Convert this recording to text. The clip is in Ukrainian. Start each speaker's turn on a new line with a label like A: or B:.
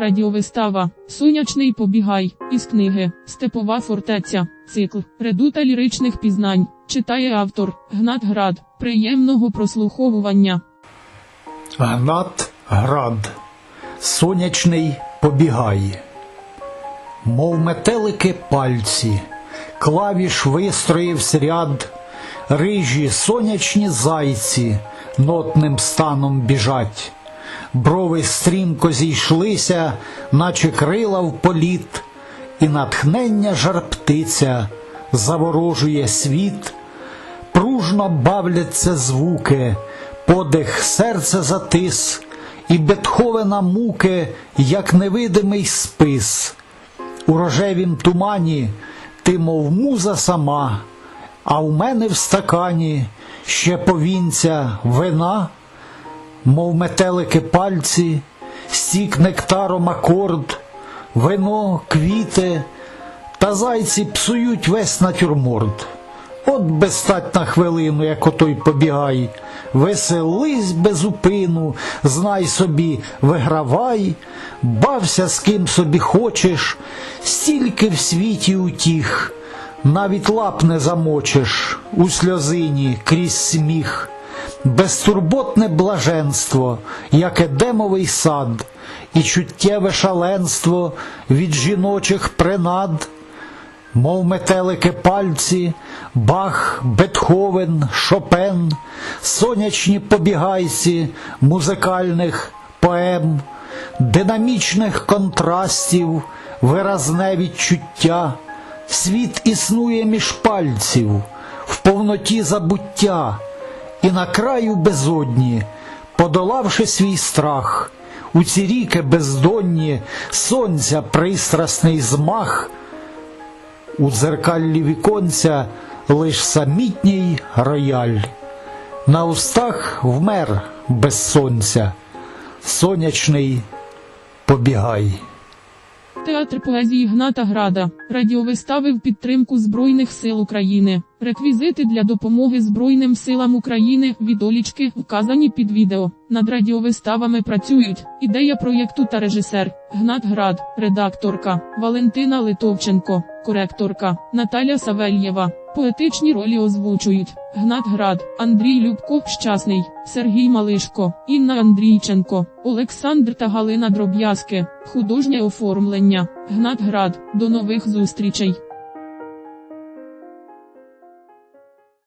A: Радіовистава Сонячний побігай із книги Степова фортеця. Цикл Редута ліричних пізнань. Читає автор Гнат Град. Приємного прослуховування.
B: Гнат град, сонячний побігає, мов метелики пальці, клавіш вистроївсь ряд, рижі сонячні зайці нотним станом біжать, брови стрімко зійшлися, наче крила в політ, і натхнення жар птиця заворожує світ пружно бавляться звуки, подих серця затис, і Бетховена муки, як невидимий спис. У рожевім тумані ти, мов муза сама, а у мене в стакані ще повінця вина, мов метелики пальці, стік нектаром акорд, вино, квіти, та зайці псують весь натюрморт. От би стать на хвилину, як отой побігай, веселись без упину, знай собі, вигравай, бався з ким собі хочеш, стільки в світі утіх, навіть лап не замочиш у сльозині крізь сміх, безтурботне блаженство, як едемовий сад, і чуттєве шаленство від жіночих принад мов метелики пальці, Бах, Бетховен, Шопен, сонячні побігайці музикальних поем, динамічних контрастів, виразне відчуття, світ існує між пальців, в повноті забуття, і на краю безодні, подолавши свій страх, у ці ріки бездонні сонця пристрасний змах. У дзеркаллі віконця лиш самітній рояль, на устах вмер без сонця, сонячний побігай.
A: Театр поезії Гната Града. Радіовистави в підтримку Збройних сил України. Реквізити для допомоги Збройним силам України відолічки вказані під відео. Над радіовиставами працюють ідея проєкту та режисер Гнат Град, редакторка Валентина Литовченко, коректорка Наталя Савельєва. Поетичні ролі озвучують Гнат Град, Андрій Любко, Щасний, Сергій Малишко, Інна Андрійченко, Олександр та Галина Дроб'язки. Художнє оформлення. Гнат Град. До нових зустрічей.